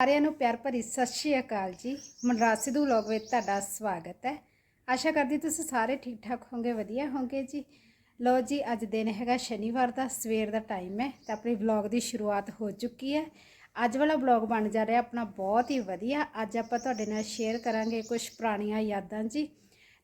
ਸਾਰਿਆਂ ਨੂੰ ਪਿਆਰ ਭਰੀ ਸਤਿ ਸ਼੍ਰੀ ਅਕਾਲ ਜੀ। ਮਨਰਾਜ ਸਿੱਧੂ ਵਲੌਗ ਵਿੱਚ ਤੁਹਾਡਾ ਸਵਾਗਤ ਹੈ। ਆਸ਼ਾ ਕਰਦੀ ਤੁਸੀਂ ਸਾਰੇ ਠੀਕ ਠਾਕ ਹੋਗੇ ਵਧੀਆ ਹੋਗੇ ਜੀ। ਲੋ ਜੀ, ਅੱਜ ਦਿਨ ਹੈਗਾ ਸ਼ਨੀਵਾਰ ਦਾ, ਸਵੇਰ ਦਾ ਟਾਈਮ ਹੈ ਤੇ ਆਪਣੀ ਵਲੌਗ ਦੀ ਸ਼ੁਰੂਆਤ ਹੋ ਚੁੱਕੀ ਹੈ। ਅੱਜ ਵਾਲਾ ਵਲੌਗ ਬਣ ਜਾ ਰਿਹਾ ਆਪਣਾ ਬਹੁਤ ਹੀ ਵਧੀਆ। ਅੱਜ ਆਪਾਂ ਤੁਹਾਡੇ ਨਾਲ ਸ਼ੇਅਰ ਕਰਾਂਗੇ ਕੁਝ ਪੁਰਾਣੀਆਂ ਯਾਦਾਂ ਜੀ।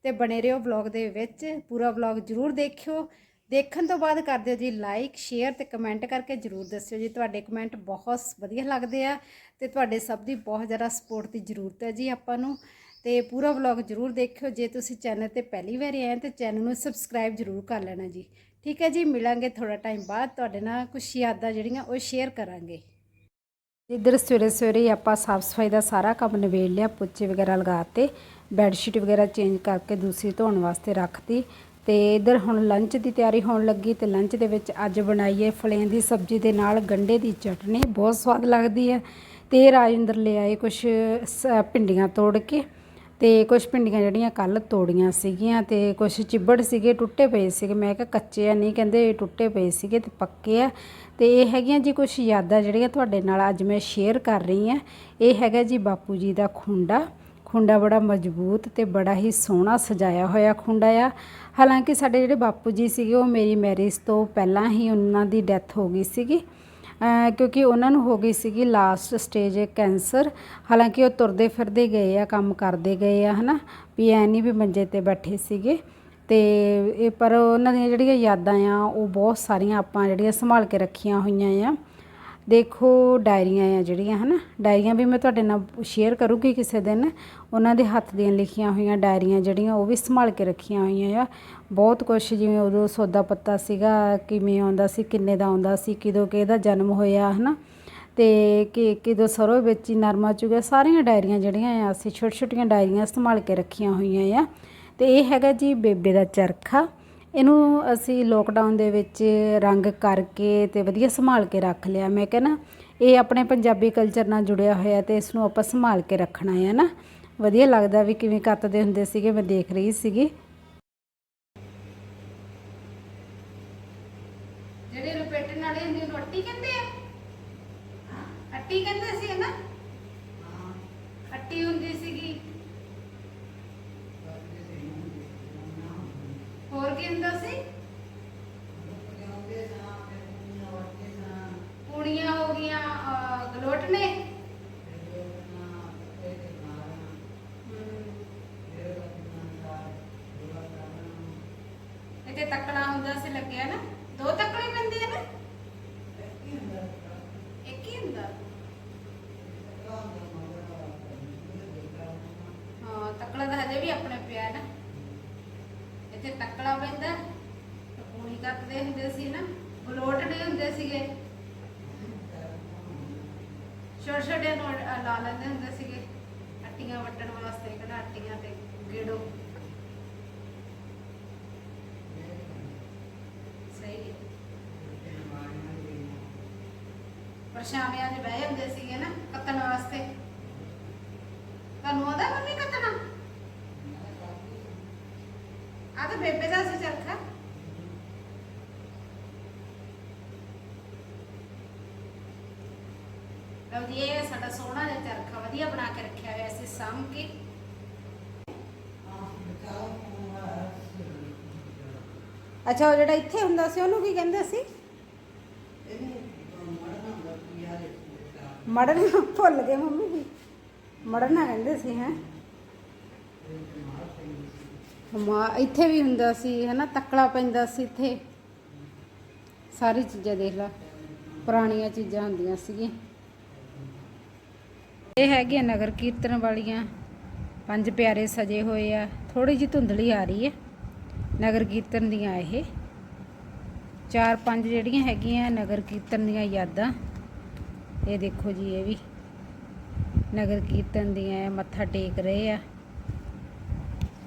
ਤੇ ਬਣੇ ਰਹੋ ਵਲੌਗ ਦੇ ਵਿੱਚ। ਪੂਰਾ ਵਲੌਗ ਜਰੂਰ ਦੇਖਿਓ। ਦੇਖਣ ਤੋਂ ਬਾਅਦ ਕਰ ਦਿਓ ਜੀ ਲਾਈਕ ਸ਼ੇਅਰ ਤੇ ਕਮੈਂਟ ਕਰਕੇ ਜਰੂਰ ਦੱਸਿਓ ਜੀ। ਤੁਹਾਡੇ ਕਮੈਂਟ ਬਹੁਤ ਵਧੀਆ ਲੱਗਦੇ ਆ ਤੇ ਤੁਹਾਡੇ ਸਭ ਦੀ ਬਹੁਤ ਜ਼ਿਆਦਾ ਸਪੋਰਟ ਦੀ ਜ਼ਰੂਰਤ ਹੈ ਜੀ ਆਪਾਂ ਨੂੰ। ਤੇ ਪੂਰਾ ਵਲੌਗ ਜਰੂਰ ਦੇਖਿਓ। ਜੇ ਤੁਸੀਂ ਚੈਨਲ ਤੇ ਪਹਿਲੀ ਵਾਰ ਆਏ ਤਾਂ ਚੈਨਲ ਨੂੰ ਸਬਸਕ੍ਰਾਈਬ ਜਰੂਰ ਕਰ ਲੈਣਾ ਜੀ। ਠੀਕ ਹੈ ਜੀ, ਮਿਲਾਂਗੇ ਥੋੜਾ ਟਾਈਮ ਬਾਅਦ। ਤੁਹਾਡੇ ਨਾਲ ਕੁਝ ਯਾਦਾਂ ਜਿਹੜੀਆਂ ਉਹ ਸ਼ੇਅਰ ਕਰਾਂਗੇ। ਇੱਧਰ ਸਵੇਰੇ ਸਵੇਰੇ ਹੀ ਆਪਾਂ ਸਾਫ਼ ਸਫ਼ਾਈ ਦਾ ਸਾਰਾ ਕੰਮ ਨਿਬੇੜ ਲਿਆ, ਪੋਚੇ ਵਗੈਰਾ ਲਗਾਤੇ ਬੈੱਡ ਸ਼ੀਟ ਵਗੈਰਾ ਚੇਂਜ ਕਰਕੇ ਦੂਸਰੀ ਧੋਣ ਵਾਸਤੇ ਰੱਖਤੀ। ਤੇ ਇੱਧਰ ਹੁਣ ਲੰਚ ਦੀ ਤਿਆਰੀ ਹੋਣ ਲੱਗੀ ਤੇ ਲੰਚ ਦੇ ਵਿੱਚ ਅੱਜ ਬਣਾਈਏ ਫਲਿਆਂ ਦੀ ਸਬਜ਼ੀ ਦੇ ਨਾਲ ਗੰਡੇ ਦੀ ਚਟਨੀ, ਬਹੁਤ ਸਵਾਦ ਲੱਗਦੀ ਹੈ। ਤੇ ਰਾਜਿੰਦਰ ਲੈ ਆਏ ਕੁਝ ਭਿੰਡੀਆਂ ਤੋੜ ਕੇ ਤੇ ਕੁਝ ਭਿੰਡੀਆਂ ਜਿਹੜੀਆਂ ਕੱਲ ਤੋੜੀਆਂ ਸੀਗੀਆਂ ਤੇ ਕੁਝ ਚਿੱਬੜ ਸੀਗੇ, ਟੁੱਟੇ ਪਏ ਸੀਗੇ। ਮੈਂ ਕਿਹਾ ਕੱਚੇ ਆ, ਨਹੀਂ ਕਹਿੰਦੇ ਟੁੱਟੇ ਪਏ ਸੀਗੇ ਤੇ ਪੱਕੇ ਆ। ਤੇ ਇਹ ਹੈਗੀਆਂ ਜੀ ਕੁਝ ਯਾਦਾਂ ਜਿਹੜੀਆਂ ਤੁਹਾਡੇ ਨਾਲ ਅੱਜ ਮੈਂ ਸ਼ੇਅਰ ਕਰ ਰਹੀ ਹਾਂ। ਇਹ ਹੈਗਾ ਜੀ ਬਾਪੂ ਜੀ ਦਾ ਖੁੰਡਾ। ਖੁੰਡਾ ਬੜਾ ਮਜ਼ਬੂਤ ਤੇ ਬੜਾ ਹੀ ਸੋਹਣਾ ਸਜਾਇਆ ਹੋਇਆ ਖੁੰਡਾ ਆ। ਹਾਲਾਂਕਿ ਸਾਡੇ ਜਿਹੜੇ ਬਾਪੂ ਜੀ ਸੀਗੇ, ਉਹ ਮੇਰੀ ਮੈਰਿਜ ਤੋਂ ਪਹਿਲਾਂ ਹੀ ਉਹਨਾਂ ਦੀ ਡੈਥ ਹੋ ਗਈ ਸੀਗੀ। ਕਿਉਂਕਿ ਉਹਨਾਂ ਨੂੰ ਹੋ ਗਈ ਸੀਗੀ ਲਾਸਟ ਸਟੇਜ ਕੈਂਸਰ ਹਾਲਾਂਕਿ ਉਹ ਤੁਰਦੇ ਫਿਰਦੇ ਗਏ ਆ, ਕੰਮ ਕਰਦੇ ਗਏ ਆ, ਹਨਾ। ਵੀ ਐ ਨਹੀਂ ਵੀ ਮੰਜੇ ਤੇ ਬੈਠੇ ਸੀਗੇ। ਤੇ ਇਹ ਪਰ ਉਹਨਾਂ ਦੀਆਂ ਜਿਹੜੀਆਂ ਯਾਦਾਂ ਆ, ਉਹ ਬਹੁਤ ਸਾਰੀਆਂ ਆਪਾਂ ਜਿਹੜੀਆਂ ਸੰਭਾਲ ਕੇ ਰੱਖੀਆਂ ਹੋਈਆਂ ਆ। ਦੇਖੋ, ਡਾਇਰੀਆਂ ਆ ਜਿਹੜੀਆਂ, ਹਨਾ? ਡਾਇਰੀਆਂ ਵੀ ਮੈਂ ਤੁਹਾਡੇ ਨਾਲ ਸ਼ੇਅਰ ਕਰੂੰਗੀ ਕਿਸੇ ਦਿਨ। ਉਹਨਾਂ ਦੇ ਹੱਥ ਦੀਆਂ ਲਿਖੀਆਂ ਹੋਈਆਂ ਡਾਇਰੀਆਂ ਜਿਹੜੀਆਂ, ਉਹ ਵੀ ਸੰਭਾਲ ਕੇ ਰੱਖੀਆਂ ਹੋਈਆਂ ਆ। ਬਹੁਤ ਕੁਛ, ਜਿਵੇਂ ਉਦੋਂ ਸੌਦਾ ਪੱਤਾ ਸੀਗਾ, ਕਿਵੇਂ ਆਉਂਦਾ ਸੀ, ਕਿੰਨੇ ਦਾ ਆਉਂਦਾ ਸੀ, ਕਿਦੋਂ ਕਿਹਦਾ ਜਨਮ ਹੋਇਆ, ਹਨਾ? ਤੇ ਕਿ ਕਿਦੋਂ ਸਰੋਂ ਵਿੱਚ ਹੀ ਨਰਮਾ ਚੁਗਿਆ, ਸਾਰੀਆਂ ਡਾਇਰੀਆਂ ਜਿਹੜੀਆਂ ਆ, ਅਸੀਂ ਛੋਟੀਆਂ ਛੋਟੀਆਂ ਡਾਇਰੀਆਂ ਸੰਭਾਲ ਕੇ ਰੱਖੀਆਂ ਹੋਈਆਂ ਆ। ਤੇ ਇਹ ਹੈਗਾ ਜੀ ਬੇਬੇ ਦਾ ਚਰਖਾ। ਇਹਨੂੰ ਅਸੀਂ ਲੋਕਡਾਊਨ ਦੇ ਵਿੱਚ ਰੰਗ ਕਰਕੇ ਅਤੇ ਵਧੀਆ ਸੰਭਾਲ ਕੇ ਰੱਖ ਲਿਆ। ਮੈਂ ਕਿਹਾ ਨਾ, ਇਹ ਆਪਣੇ ਪੰਜਾਬੀ ਕਲਚਰ ਨਾਲ ਜੁੜਿਆ ਹੋਇਆ ਅਤੇ ਇਸ ਨੂੰ ਆਪਾਂ ਸੰਭਾਲ ਕੇ ਰੱਖਣਾ ਹੈ ਨਾ? ਵਧੀਆ ਲੱਗਦਾ ਵੀ ਕਿਵੇਂ ਕੱਤਦੇ ਹੁੰਦੇ ਸੀਗੇ, ਮੈਂ ਦੇਖ ਰਹੀ ਸੀਗੀ ਜਿਹੜੇ ਲਪੇਟਣ ਵਾਲੇ ਹੁੰਦੇ ਉਹਨੂੰ ਅੱਟੀ ਕਹਿੰਦੇ ਆ ਅੱਟੀ ਕਹਿੰਦੇ ਸੀ ਨਾ ਅੱਟੀ ਹੁੰਦੀ ਸੀਗੀ ਹੋਰ ਕੀ ਹੁੰਦਾ ਸੀ? ਪੂੜੀਆਂ ਹੋ ਗਈਆਂ ਅਹ, ਗਲੋਟਨੇ ਇੱਥੇ ਤੱਕਣਾ ਹੁੰਦਾ ਸੀ ਲੱਗਿਆ ਨਾ ਦੋ ਤੱਕਣੇ ਪੈਂਦੇ ਆ ਨਾ ਇੱਕ ਹੀ ਹੁੰਦਾ ਹਾਂ ਤੱਕੜਾ ਤਾਂ ਹਜੇ ਵੀ ਆਪਣੇ ਪਿਆ ਨਾ ਇੱਥੇ ਤੱਕੜਾ ਪੈਂਦਾ ਪੂਣੀ ਕੱਟਦੇ ਹੁੰਦੇ ਸੀ ਨਾ ਗਲੋਟਣੇ ਹੁੰਦੇ ਸੀਗੇ। ਛੋਟੇ ਛੋਟੇ ਲਾ ਲੈਂਦੇ ਹੁੰਦੇ ਸੀਗੇ, ਅੱਟੀਆਂ ਵੱਟਣ ਵਾਸਤੇ, ਕਿਹੜਾ ਤੇ ਗੇੜੋ। ਸਹੀ ਪਰਛਾਵਿਆਂ 'ਚ ਬਹਿ ਜਾਂਦੇ ਸੀਗੇ ਨਾ, ਕੱਤਣ ਵਾਸਤੇ। ਤੁਹਾਨੂੰ ਆਦਾ ਮੰਮੀ ਕੱਤਣਾ ਆ ਤਾਂ ਬੇਬੇ ਦਾ ਸੀ ਚਰਖਾ ਲਓ ਜੀ, ਇਹ ਸਾਡਾ ਸੋਹਣਾ ਜਿਹਾ ਚਰਖਾ, ਵਧੀਆ ਬਣਾ ਕੇ ਰੱਖਿਆ ਹੋਇਆ ਸੀ ਸਾਂਭ ਕੇ। ਅੱਛਾ, ਉਹ ਜਿਹੜਾ ਇੱਥੇ ਹੁੰਦਾ ਸੀ, ਉਹਨੂੰ ਕੀ ਕਹਿੰਦੇ ਸੀ? ਮੜਨਾ ਭੁੱਲ ਗਏ ਮੰਮੀ ਵੀ ਮੜਨਾ ਕਹਿੰਦੇ ਸੀ, ਹੈ। ਮਾ ਇੱਥੇ ਵੀ ਹੁੰਦਾ ਸੀ, ਹਨਾ ਤੱਕੜਾ ਪੈਂਦਾ ਸੀ ਇੱਥੇ। ਸਾਰੀ ਚੀਜ਼ਾਂ ਦੇਖ ਲਾ, ਪੁਰਾਣੀਆਂ ਚੀਜ਼ਾਂ ਹੁੰਦੀਆਂ ਸੀਗੀਆਂ। ਇਹ ਹੈਗੀਆਂ ਨਗਰ ਕੀਰਤਨ ਵਾਲੀਆਂ, ਪੰਜ ਪਿਆਰੇ ਸਜੇ ਹੋਏ ਆ। ਥੋੜੀ ਜਿਹੀ ਧੁੰਦਲੀ ਆ ਰਹੀ ਹੈ, ਨਗਰ ਕੀਰਤਨ ਦੀਆਂ ਇਹ। ਚਾਰ ਪੰਜ ਜਿਹੜੀਆਂ ਹੈਗੀਆਂ ਨਗਰ ਕੀਰਤਨ ਦੀਆਂ ਯਾਦਾਂ, ਇਹ ਦੇਖੋ ਜੀ, ਇਹ ਵੀ। ਨਗਰ ਕੀਰਤਨ ਦੀਆਂ ਇਹ ਮੱਥਾ ਟੇਕ ਰਹੇ ਆ।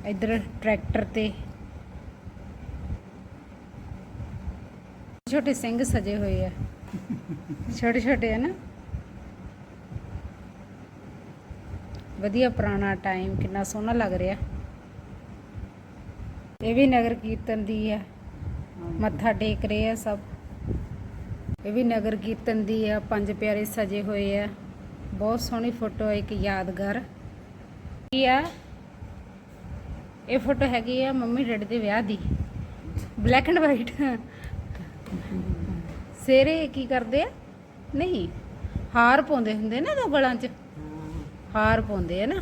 ਇੱਧਰ ਟਰੈਕਟਰ ਤੇ। ਛੋਟੇ ਸਿੰਘ ਸਜੇ ਹੋਏ ਆ। ਛੋਟੇ ਛੋਟੇ ਆ ਨਾ। ਵਧੀਆ ਪੁਰਾਣਾ ਟਾਈਮ ਕਿੰਨਾ ਸੋਹਣਾ ਲੱਗ ਰਿਹਾ। ਇਹ ਵੀ ਨਗਰ ਕੀਰਤਨ ਦੀ ਆ। ਮੱਥਾ ਟੇਕ ਰਹੇ ਆ ਸਭ। ਇਹ ਵੀ ਨਗਰ ਕੀਰਤਨ ਦੀ ਆ। ਪੰਜ ਪਿਆਰੇ ਸਜੇ ਹੋਏ ਆ। ਬਹੁਤ ਸੋਹਣੀ ਫੋਟੋ ਇੱਕ ਯਾਦਗਾਰ। ਕੀ ਆ? ਇਹ ਫੋਟੋ ਹੈਗੀ ਆ ਮੰਮੀ ਡੈਡੀ ਦੇ ਵਿਆਹ ਦੀ। ਬਲੈਕ ਐਂਡ ਵਾਈਟ ਸੇਰੇ ਕੀ ਕਰਦੇ ਆ? ਨਹੀਂ, ਹਾਰ ਪਾਉਂਦੇ ਹੁੰਦੇ ਨਾ ਦੋ ਗਲਾਂ 'ਚ। ਹਾਰ ਪਾਉਂਦੇ ਆ ਨਾ।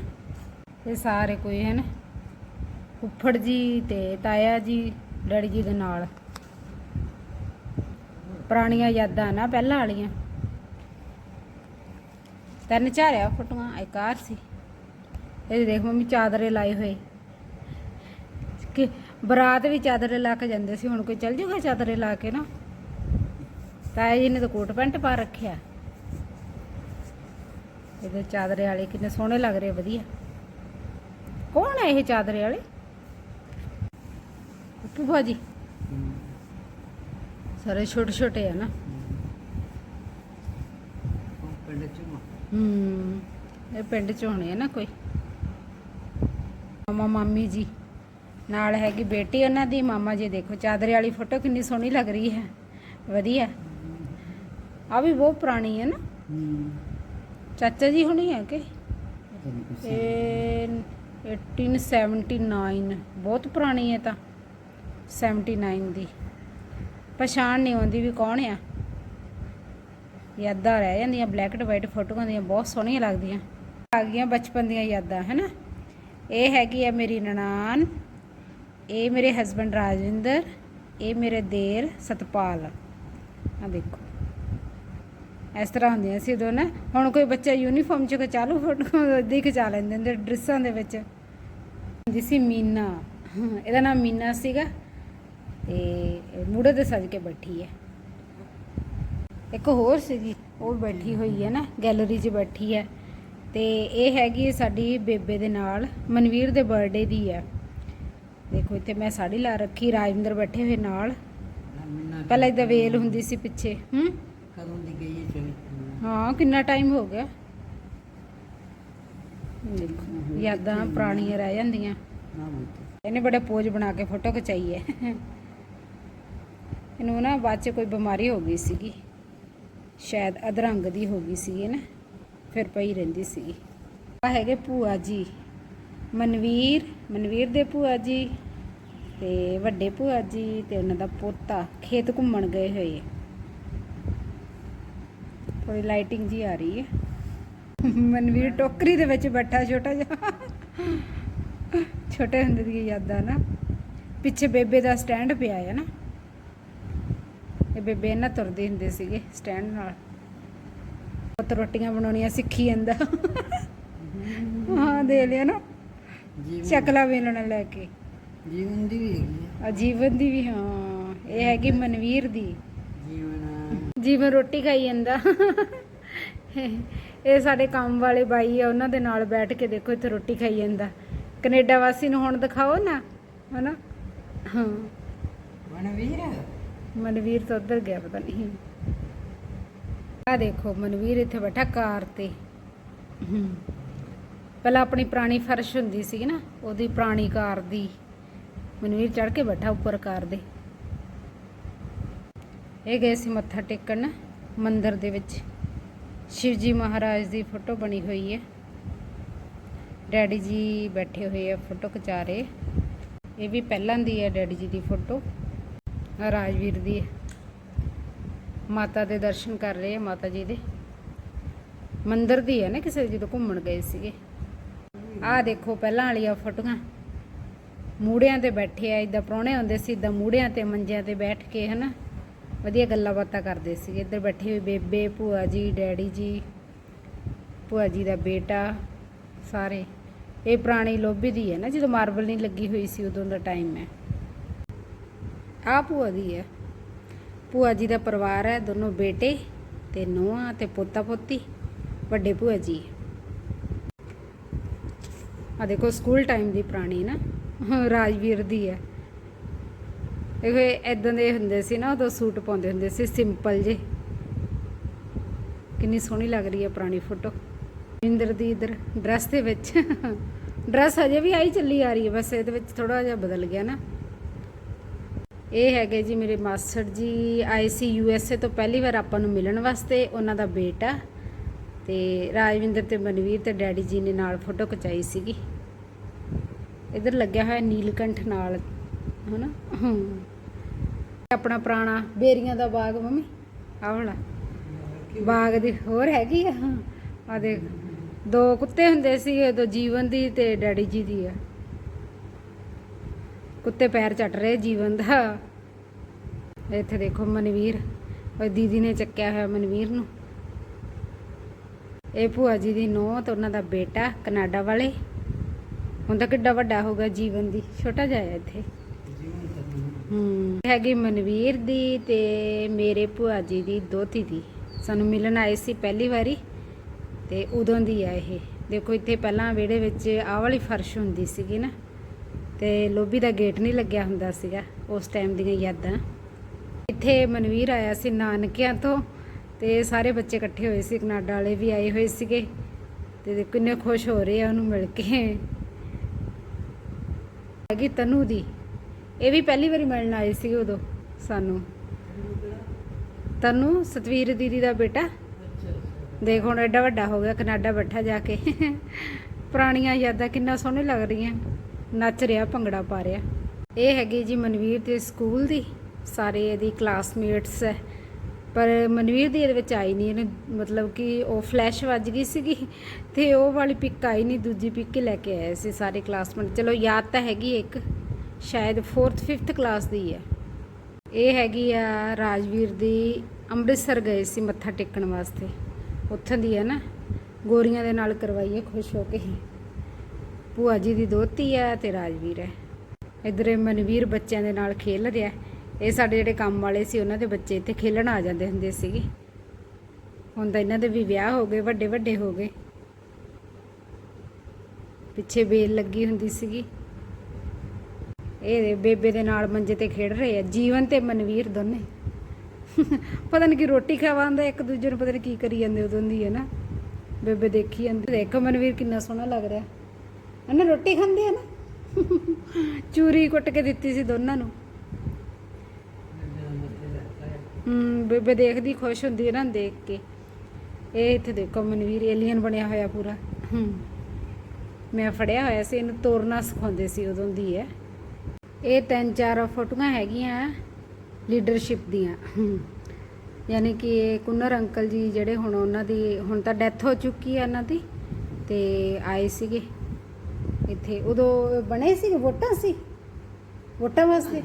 ਇਹ ਸਾਰੇ ਕੋਈ ਹਨ ਫੁੱਫੜ ਜੀ ਤੇ ਤਾਇਆ ਜੀ, ਡੈਡੀ ਜੀ ਦੇ ਨਾਲ। ਪੁਰਾਣੀਆਂ ਯਾਦਾਂ ਨਾ ਪਹਿਲਾਂ ਵਾਲੀਆਂ। ਤਿੰਨ ਚਾਰਿਆ ਫੋਟੋਆਂ, ਇੱਕ ਆਰ ਸੀ। ਇਹ ਦੇਖ ਮੰਮੀ ਚਾਦਰੇ ਲਾਏ ਹੋਏ। ਬਰਾਤ ਵੀ ਚਾਦਰੇ ਲਾ ਕੇ ਜਾਂਦੇ ਸੀ, ਹੁਣ ਕੋਈ ਚੱਲ ਜੂਗਾ ਚਾਦਰੇ ਲਾ ਕੇ ਨਾ? ਤਾਇਆ ਜੀ ਨੇ ਤਾਂ ਕੋਟ ਪੈਂਟ ਪਾ ਰੱਖਿਆ। ਇਹਦੇ ਚਾਦਰੇ ਵਾਲੇ ਕਿੰਨੇ ਸੋਹਣੇ ਲੱਗ ਰਹੇ ਵਧੀਆ। ਕੌਣ ਹੈ ਇਹ ਚਾਦਰੇ ਵਾਲੇ? ਉੱਪੂ ਭਾਜੀ। ਸਾਰੇ ਛੋਟੇ ਛੋਟੇ ਆ ਨਾ। ਪਿੰਡ ਚ ਹੂੰ, ਇਹ ਪਿੰਡ ਚ ਹੋਣੇ ਆ ਨਾ ਕੋਈ। ਮਾਮਾ, ਮਾਮੀ ਜੀ। ਨਾਲ ਹੈਗੀ ਬੇਟੀ, ਉਹਨਾਂ ਦੀ ਮਾਮਾ ਜੀ ਦੇਖੋ, ਚਾਦਰੇ ਵਾਲੀ ਫੋਟੋ ਕਿੰਨੀ ਸੋਹਣੀ ਲੱਗ ਰਹੀ ਹੈ। ਵਧੀਆ। ਆ ਵੀ ਬਹੁਤ ਪੁਰਾਣੀ ਹੈ ਨਾ। ਚਾਚਾ ਜੀ ਹੁਣੀ ਹੈ ਕਿ? ਇਹ 1879 ਬਹੁਤ ਪੁਰਾਣੀ ਹੈ ਤਾਂ। 79 ਦੀ। ਪਛਾਣ ਨਹੀਂ ਆਉਂਦੀ ਵੀ ਕੌਣ ਆ। ਯਾਦਾਂ ਰਹਿ ਜਾਂਦੀਆਂ ਬਲੈਕ ਐਂਡ ਵਾਈਟ ਫੋਟੋਆਂ ਦੀਆਂ ਬਹੁਤ ਸੋਹਣੀਆਂ ਲੱਗਦੀਆਂ। ਆ ਗਈਆਂ ਬਚਪਨ ਦੀਆਂ ਯਾਦਾਂ ਹੈ ਨਾ ਇਹ ਹੈਗੀ ਹੈ ਮੇਰੀ ਨਨਾਣ। ਇਹ ਮੇਰੇ ਹਸਬੰਡ ਰਾਜਵਿੰਦਰ, ਇਹ ਮੇਰੇ ਦੇਰ ਸਤਪਾਲ ਆ। ਦੇਖੋ। ਇਸ ਤਰ੍ਹਾਂ ਹੁੰਦੀਆਂ ਸੀ ਉਦੋਂ ਨਾ। ਹੁਣ ਕੋਈ ਬੱਚਾ ਯੂਨੀਫਾਰਮ ਚ ਚਾਲੂ ਫੋਟੋ ਦੀ ਖਿਚਾ ਲੈਂਦੇ ਹੁੰਦੇ ਡਰੈਸਾਂ ਦੇ ਵਿੱਚ। ਹੁੰਦੀ ਮੀਨਾ। ਇਹਦਾ ਨਾਮ ਮੀਨਾ ਸੀਗਾ। ਤੇ ਇਹ ਮੂੜੇ ਤੇ ਸੱਜ ਕੇ ਬੈਠੀ ਹੈ। ਇੱਕ ਹੋਰ ਸੀਗੀ। ਉਹ ਬੈਠੀ ਹੋਈ ਹੈ ਨਾ ਗੈਲਰੀ 'ਚ ਬੈਠੀ ਹੈ। ਤੇ ਇਹ ਹੈਗੀ ਸਾਡੀ ਬੇਬੇ ਦੇ ਨਾਲ। ਮਨਵੀਰ ਦੇ ਬਰਥਡੇ ਦੀ ਹੈ। ਦੇਖੋ ਇੱਥੇ ਮੈਂ ਸਾੜੀ ਲਾ ਰੱਖੀ ਰਾਜਵਿੰਦਰ ਬੈਠੇ ਹੋਏ ਨਾਲ। ਪਹਿਲਾਂ ਇਦਾਂ ਵੇਲ ਹੁੰਦੀ ਸੀ ਪਿੱਛੇ ਹੂੰ? ਕਦੋਂ ਦੀ ਗਈ ਹੈ ਚੋਈ ਹਾਂ ਕਿੰਨਾ ਟਾਈਮ ਹੋ ਗਿਆ? ਦੇਖੋ ਯਾਦਾਂ ਪੁਰਾਣੀਆਂ ਰਹਿ ਜਾਂਦੀਆਂ। ਇਹਨੇ ਬੜੇ ਪੋਜ ਬਣਾ ਕੇ ਫੋਟੋ ਖਿਚਾਈ ਹੈ। ਇਹਨੂੰ ਨਾ ਬਾਅਦ ਚ ਕੋਈ ਬਿਮਾਰੀ ਹੋ ਗਈ ਸੀਗੀ। ਸ਼ਾਇਦ ਅਧਰੰਗ ਦੀ ਹੋ ਗਈ ਸੀ ਨਾ ਫਿਰ ਪਈ ਰਹਿੰਦੀ ਸੀਗੀ। ਆ ਹੈਗੇ ਭੂਆ ਜੀ ਮਨਵੀਰ ਮਨਵੀਰ ਦੇ ਭੂਆ ਜੀ ਤੇ ਵੱਡੇ ਭੂਆ ਜੀ ਤੇ ਉਹਨਾਂ ਦਾ ਪੋਤਾ ਖੇਤ ਘੁੰਮਣ ਗਏ ਹੋਏ ਥੋੜੀ ਲਾਈਟਿੰਗ ਜੀ ਆ ਰਹੀ ਹੈ। ਮਨਵੀਰ ਟੋਕਰੀ ਦੇ ਵਿੱਚ ਬੈਠਾ ਛੋਟਾ ਜਿਹਾ। ਛੋਟੇ ਹੁੰਦੇ ਦੀਆਂ ਯਾਦਾਂ ਨਾ। ਪਿੱਛੇ ਬੇਬੇ ਦਾ ਸਟੈਂਡ ਪਿਆ ਹੈ ਨਾ। ਇਹ ਬੇਬੇ ਇਹਨਾਂ ਤੁਰਦੇ ਹੁੰਦੇ ਸੀਗੇ ਸਟੈਂਡ ਨਾਲ। ਪੁੱਤ ਰੋਟੀਆਂ ਬਣਾਉਣੀਆਂ ਸਿੱਖੀ ਜਾਂਦਾ। ਹਾਂ, ਦੇ ਲਿਆ ਨਾ। ਚੱਕਲਾ ਵੇਲਣਾ ਲੈ ਕੇ। ਜੀਵਨ ਦੀ ਵੀ ਹੈਗੀ ਹੈ ਆ ਜੀਵਨ ਦੀ ਵੀ ਹਾਂ। ਇਹ ਹੈਗੀ ਮਨਵੀਰ ਦੀ। ਜੀਵਨ ਜੀਵਨ ਰੋਟੀ ਖਾਈ ਜਾਂਦਾ। ਇਹ ਸਾਡੇ ਕੰਮ ਵਾਲੇ ਬਾਈ ਆ ਉਹਨਾਂ ਦੇ ਨਾਲ ਬੈਠ ਕੇ ਦੇਖੋ ਇੱਥੇ ਰੋਟੀ ਖਾਈ ਜਾਂਦਾ। ਕੈਨੇਡਾ ਵਾਸੀ ਨੂੰ ਹੁਣ ਦਿਖਾਓ ਨਾ ਹਨਾ? ਹਾਂ। ਵਣਵੀਰ ਮਨਵੀਰ ਤਾਂ ਉੱਧਰ ਗਿਆ ਪਤਾ ਨਹੀਂ। ਆ ਦੇਖੋ ਮਨਵੀਰ ਇੱਥੇ ਬੈਠਾ ਕਾਰ ਤੇ। ਹਮ। ਪਹਿਲਾਂ ਆਪਣੀ ਪੁਰਾਣੀ ਫਰਸ਼ ਹੁੰਦੀ ਸੀ ਨਾ, ਉਹਦੀ ਪੁਰਾਣੀ ਕਾਰ ਦੀ। ਮਨਵੀਰ ਚੜ ਕੇ ਬੈਠਾ ਉੱਪਰ ਕਾਰ ਦੇ। ਇਹ ਗਏ ਸੀ ਮੱਥਾ ਟੇਕਣ, ਮੰਦਿਰ ਦੇ ਵਿੱਚ। ਸ਼ਿਵ ਜੀ ਮਹਾਰਾਜ ਦੀ ਫੋਟੋ ਬਣੀ ਹੋਈ ਹੈ। ਡੈਡੀ ਜੀ ਬੈਠੇ ਹੋਏ ਆ ਫੋਟੋ ਖਿਚਾ ਰਹੇ। ਇਹ ਵੀ ਪਹਿਲਾਂ ਦੀ ਹੈ ਡੈਡੀ ਜੀ ਦੀ ਫੋਟੋ, ਰਾਜਵੀਰ ਦੀ ਮਾਤਾ ਦੇ ਦਰਸ਼ਨ ਕਰ ਰਹੇ ਆ ਮਾਤਾ ਜੀ ਦੇ। ਮੰਦਿਰ ਦੀ ਹੈ ਨਾ ਕਿਸੇ, ਜਦੋਂ ਘੁੰਮਣ ਗਏ ਸੀਗੇ। ਆਹ ਦੇਖੋ ਪਹਿਲਾਂ ਵਾਲੀਆਂ ਫੋਟੋਆਂ। ਮੂੜਿਆਂ ਤੇ ਬੈਠੇ ਆ ਇਦਾਂ ਪ੍ਰਾਹੁਣੇ ਹੁੰਦੇ ਸੀ ਇਦਾਂ ਮੂੜਿਆਂ ਤੇ ਮੰਜਿਆਂ ਤੇ ਬੈਠ ਕੇ ਹਨਾ, ਵਧੀਆ ਗੱਲਾਂ ਬਾਤਾਂ ਕਰਦੇ ਸੀ ਇੱਧਰ ਬੈਠੇ ਹੋਏ ਬੇਬੇ, ਭੂਆ ਜੀ, ਡੈਡੀ ਜੀ, ਭੂਆ ਜੀ ਦਾ ਬੇਟਾ, ਸਾਰੇ। ਇਹ ਪੁਰਾਣੀ ਲੋਬੀ ਦੀ ਹੈ ਨਾ, ਜਦੋਂ ਮਾਰਬਲ ਨਹੀਂ ਲੱਗੀ ਹੋਈ ਸੀ, ਉਦੋਂ ਦਾ ਟਾਈਮ ਹੈ। ਆ ਭੂਆ ਦੀ ਹੈ। ਭੂਆ ਜੀ ਦਾ ਪਰਿਵਾਰ ਹੈ, ਦੋਨੋਂ ਬੇਟੇ ਤੇ ਨੂੰਹਾਂ ਤੇ ਪੋਤਾ ਪੋਤੀ ਵੱਡੇ ਭੂਆ ਜੀ। ਆ ਦੇਖੋ ਸਕੂਲ ਟਾਈਮ ਦੀ ਪੁਰਾਣੀ ਨਾ, ਰਾਜਵੀਰ ਦੀ ਹੈ। ਇਹ ਇਦਾਂ ਦੇ ਹੁੰਦੇ ਸੀ ਨਾ, ਉਦੋਂ ਸੂਟ ਪਾਉਂਦੇ ਹੁੰਦੇ ਸੀ ਸਿੰਪਲ ਜੇ ਕਿੰਨੀ ਸੋਹਣੀ ਲੱਗ ਰਹੀ ਹੈ ਪੁਰਾਣੀ ਫੋਟੋ ਇੰਦਰ ਦੀ ਇਧਰ ਡਰੈਸ ਦੇ ਵਿੱਚ। ਡਰੈਸ ਹਜੇ ਵੀ ਆਈ ਚੱਲੀ ਆ ਰਹੀ ਹੈ, ਬਸ ਇਹਦੇ ਵਿੱਚ ਥੋੜਾ ਜਿਹਾ ਬਦਲ ਗਿਆ ਨਾ। ਇਹ ਹੈਗੇ ਜੀ ਮੇਰੇ ਮਾਸਟਰ ਜੀ, ਆਏ ਸੀ ਯੂ ਐਸ ਏ ਤੋਂ ਪਹਿਲੀ ਵਾਰ ਆਪਾਂ ਨੂੰ ਮਿਲਣ ਵਾਸਤੇ, ਉਹਨਾਂ ਦਾ ਬੇਟਾ। ਤੇ ਰਾਜਵਿੰਦਰ ਤੇ ਮਨਵੀਰ ਤੇ ਡੈਡੀ ਜੀ ਨੇ ਨਾਲ ਫੋਟੋ ਖਿਚਾਈ ਸੀਗੀ। ਇਧਰ ਲੱਗਿਆ ਹੋਇਆ ਨੀਲਕੰਠ ਨਾਲ ਹਨਾ। ਆਪਣਾ ਪੁਰਾਣਾ ਬੇਰੀਆਂ ਦਾ ਬਾਗ ਮੰਮੀ ਆਹ ਵਾਲਾ। ਬਾਗ ਦੀ ਹੋਰ ਹੈਗੀ ਆ। ਆ ਦੇਖ ਦੋ ਕੁੱਤੇ ਹੁੰਦੇ ਸੀ ਉਦੋਂ ਜੀਵਨ ਦੀ ਤੇ ਡੈਡੀ ਜੀ ਦੀ ਆ। ਕੁੱਤੇ ਪੈਰ ਚੱਟ ਰਹੇ ਜੀਵਨ ਦਾ। ਇੱਥੇ ਦੇਖੋ ਮਨਵੀਰ ਉਹ ਦੀਦੀ ਨੇ ਚੱਕਿਆ ਹੋਇਆ ਮਨਵੀਰ ਨੂੰ। ਇਹ ਭੂਆ ਜੀ ਦੀ ਨੂੰਹ ਤੇ ਉਹਨਾਂ ਦਾ ਬੇਟਾ ਕਨਾਡਾ ਵਾਲੇ। ਹੁਣ ਤਾਂ ਕਿੱਡਾ ਵੱਡਾ ਹੋਗਾ ਜੀਵਨ ਦੀ, ਛੋਟਾ ਜਿਹਾ ਹੈ ਇੱਥੇ। ਹੂੰ। ਹੈਗੀ ਮਨਵੀਰ ਦੀ ਤੇ ਮੇਰੇ ਭੂਆ ਜੀ ਦੀ ਦੋਤੀ ਦੀ। ਸਾਨੂੰ ਮਿਲਣ ਆਏ ਸੀ ਪਹਿਲੀ ਵਾਰੀ ਤੇ ਉਦੋਂ ਦੀ ਆ ਇਹ। ਦੇਖੋ ਇੱਥੇ ਪਹਿਲਾਂ ਵਿਹੜੇ ਵਿੱਚ ਆਹ ਵਾਲੀ ਫਰਸ਼ ਹੁੰਦੀ ਸੀਗੀ ਨਾ, ਤੇ ਲੋਬੀ ਦਾ ਗੇਟ ਨਹੀਂ ਲੱਗਿਆ ਹੁੰਦਾ ਸੀਗਾ ਉਸ ਟਾਈਮ ਦੀਆਂ ਯਾਦਾਂ। ਇੱਥੇ ਮਨਵੀਰ ਆਇਆ ਸੀ ਨਾਨਕਿਆਂ ਤੋਂ ਤੇ ਸਾਰੇ ਬੱਚੇ ਇਕੱਠੇ ਹੋਏ ਸੀ, ਕਨਾਡਾ ਵਾਲੇ ਵੀ ਆਏ ਹੋਏ ਸੀਗੇ ਤੇ ਕਿੰਨੇ ਖੁਸ਼ ਹੋ ਰਹੇ ਆ ਉਹਨੂੰ ਮਿਲ ਕੇ। ਹੈਗੀ ਤਨੂ ਦੀ। ਇਹ ਵੀ ਪਹਿਲੀ ਵਾਰੀ ਮਿਲਣ ਆਏ ਸੀ ਉਦੋਂ ਸਾਨੂੰ। ਤਨੂ ਸਤਵੀਰ ਦੀਦੀ ਦਾ ਬੇਟਾ। ਦੇਖ ਹੁਣ ਐਡਾ ਵੱਡਾ ਹੋ ਗਿਆ, ਕਨਾਡਾ ਬੈਠਾ ਜਾ ਕੇ। ਪੁਰਾਣੀਆਂ ਯਾਦਾਂ ਕਿੰਨਾ ਸੋਹਣੇ ਲੱਗ ਰਹੀਆਂ। ਨੱਚ ਰਿਹਾ, ਭੰਗੜਾ ਪਾ ਰਿਹਾ। ਇਹ ਹੈਗੀ ਜੀ ਮਨਵੀਰ ਦੇ ਸਕੂਲ ਦੀ। ਸਾਰੇ ਇਹਦੀ ਕਲਾਸਮੇਟਸ ਹੈ। ਪਰ ਮਨਵੀਰ ਦੀ ਇਹਦੇ ਵਿੱਚ ਆਈ ਨਹੀਂ ਇਹਨੇ, ਮਤਲਬ ਕਿ ਉਹ ਫਲੈਸ਼ ਵੱਜ ਗਈ ਸੀਗੀ ਤੇ ਉਹ ਵਾਲੀ ਪਿਕ ਆਈ ਨਹੀਂ, ਦੂਜੀ ਪਿਕ ਲੈ ਕੇ ਆਏ ਸੀ ਸਾਰੇ ਕਲਾਸਮੇਟ ਚਲੋ ਯਾਦ ਤਾਂ ਹੈਗੀ ਇੱਕ, ਸ਼ਾਇਦ 4th 5th ਕਲਾਸ ਦੀ ਹੈ। ਇਹ ਹੈਗੀ ਆ ਰਾਜਵੀਰ ਦੀ ਅੰਮ੍ਰਿਤਸਰ ਗਏ ਸੀ ਮੱਥਾ ਟੇਕਣ ਵਾਸਤੇ। ਉੱਥੋਂ ਦੀ ਹੈ ਨਾ, ਗੋਰੀਆਂ ਦੇ ਨਾਲ ਕਰਵਾਈਏ, ਖੁਸ਼ ਹੋ ਕੇ ਭੂਆ ਜੀ ਦੀ ਦੋਤੀ ਹੈ ਤੇ ਰਾਜਵੀਰ ਹੈ। ਇਧਰ ਮਨਵੀਰ ਬੱਚਿਆਂ ਦੇ ਨਾਲ ਖੇਲ ਰਿਹਾ ਇਹ ਸਾਡੇ ਜਿਹੜੇ ਕੰਮ ਵਾਲੇ ਸੀ, ਉਹਨਾਂ ਦੇ ਬੱਚੇ ਇੱਥੇ ਖੇਲਣ ਆ ਜਾਂਦੇ ਹੁੰਦੇ ਸੀਗੇ। ਹੁਣ ਤਾਂ ਇਹਨਾਂ ਦੇ ਵੀ ਵਿਆਹ ਹੋ ਗਏ, ਵੱਡੇ ਵੱਡੇ ਹੋ ਗਏ। ਪਿੱਛੇ ਬੇਲ ਲੱਗੀ ਹੁੰਦੀ ਸੀਗੀ। ਇਹ ਬੇਬੇ ਦੇ ਨਾਲ ਮੰਜੇ ਤੇ ਖੇਡ ਰਹੇ ਆ, ਜੀਵਨ ਤੇ ਮਨਵੀਰ ਦੋਨੇ। ਪਤਾ ਨਹੀਂ ਕਿ ਰੋਟੀ ਖਵਾਉਂਦਾ, ਇੱਕ ਦੂਜੇ ਨੂੰ ਪਤਾ ਨਹੀਂ ਕੀ ਕਰੀ ਜਾਂਦੇ ਉਦੋਂ ਦੀ, ਹੈ ਨਾ? ਬੇਬੇ ਦੇਖੀ ਜਾਂਦੀ। ਦੇਖੋ ਮਨਵੀਰ ਕਿੰਨਾ ਸੋਹਣਾ ਲੱਗ ਰਿਹਾ। ਇਹਨਾਂ ਰੋਟੀ ਖਾਂਦੇ ਆ ਨਾ? ਚੂਰੀ ਕੁੱਟ ਕੇ ਦਿੱਤੀ ਸੀ ਦੋਨਾਂ ਨੂੰ ਹੂੰ ਬੇਬੇ ਦੇਖਦੀ ਖੁਸ਼ ਹੁੰਦੀ ਹੈ ਨਾ ਦੇਖ ਕੇ। ਇਹ ਇੱਥੇ ਦੇਖੋ ਮਨਵੀਰ ਏਲੀਅਨ ਬਣਿਆ ਹੋਇਆ ਪੂਰਾ। ਮੈਂ ਫੜਿਆ ਹੋਇਆ ਸੀ ਇਹਨੂੰ ਤੋਰਨਾ ਸਿਖਾਉਂਦੇ ਸੀ ਉਦੋਂ ਦੀ ਹੈ ਇਹ ਤਿੰਨ ਚਾਰ ਫੋਟੋਆਂ ਹੈਗੀਆਂ ਲੀਡਰਸ਼ਿਪ ਦੀਆਂ। ਯਾਨੀ ਕਿ ਇਹ ਕੁੰਨਰ ਅੰਕਲ ਜੀ ਜਿਹੜੇ ਹੁਣ ਉਹਨਾਂ ਦੀ ਹੁਣ ਤਾਂ ਡੈਥ ਹੋ ਚੁੱਕੀ ਹੈ ਇਹਨਾਂ ਦੀ ਤੇ ਆਏ ਸੀਗੇ। ਇੱਥੇ ਉਦੋਂ ਬਣੇ ਸੀ? ਵੋਟਾਂ ਸੀ ਵੋਟਾਂ ਵਾਸਤੇ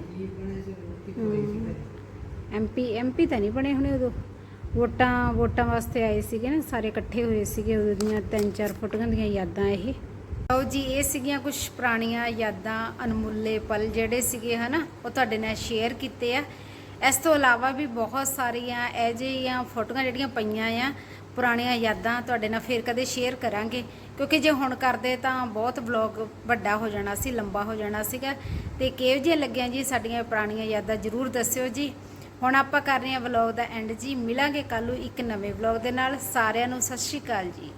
ਐਮਪੀ ਐਮਪੀ ਤਾਂ ਨਹੀਂ ਬਣੇ ਹੁਣੇ ਉਦੋਂ। ਵੋਟਾਂ ਵੋਟਾਂ ਵਾਸਤੇ ਆਏ ਸੀਗੇ ਨਾ, ਸਾਰੇ ਇਕੱਠੇ ਹੋਏ ਸੀਗੇ ਉਦੋਂ ਦੀਆਂ ਤਿੰਨ ਚਾਰ ਫੋਟੋਆਂ ਦੀਆਂ ਯਾਦਾਂ ਇਹ। ਲਓ ਜੀ, ਇਹ ਸੀਗੀਆਂ ਕੁਝ ਪੁਰਾਣੀਆਂ ਯਾਦਾਂ, ਅਨਮੁੱਲੇ ਪਲ ਜਿਹੜੇ ਸੀਗੇ, ਹਨਾ, ਉਹ ਤੁਹਾਡੇ ਨਾਲ ਸ਼ੇਅਰ ਕੀਤੇ ਆ। ਇਸ ਤੋਂ ਇਲਾਵਾ ਵੀ ਬਹੁਤ ਸਾਰੀਆਂ ਇਹ ਜਿਹੀਆਂ ਫੋਟੋਆਂ ਜਿਹੜੀਆਂ ਪਈਆਂ ਆ, ਪੁਰਾਣੀਆਂ ਯਾਦਾਂ ਤੁਹਾਡੇ ਨਾਲ ਫੇਰ ਕਦੇ ਸ਼ੇਅਰ ਕਰਾਂਗੇ। ਕਿਉਂਕਿ ਜੇ ਹੁਣ ਕਰਦੇ ਤਾਂ ਬਹੁਤ ਵਲੌਗ ਵੱਡਾ ਹੋ ਜਾਣਾ ਸੀ, ਲੰਬਾ ਹੋ ਜਾਣਾ ਸੀਗਾ। ਤੇ ਕਿਹੋ ਜਿਹੀਆਂ ਲੱਗੀਆਂ ਜੀ ਸਾਡੀਆਂ ਪੁਰਾਣੀਆਂ ਯਾਦਾਂ, ਜ਼ਰੂਰ ਦੱਸਿਓ ਜੀ। ਹੁਣ ਆਪਾਂ ਕਰ ਰਹੇ ਹਾਂ ਵਲੌਗ ਦਾ ਐਂਡ ਜੀ। ਮਿਲਾਂਗੇ ਕੱਲ ਨੂੰ ਇੱਕ ਨਵੇਂ ਵਲੌਗ ਦੇ ਨਾਲ। ਸਾਰਿਆਂ ਨੂੰ ਸਤਿ ਸ਼੍ਰੀ ਅਕਾਲ ਜੀ।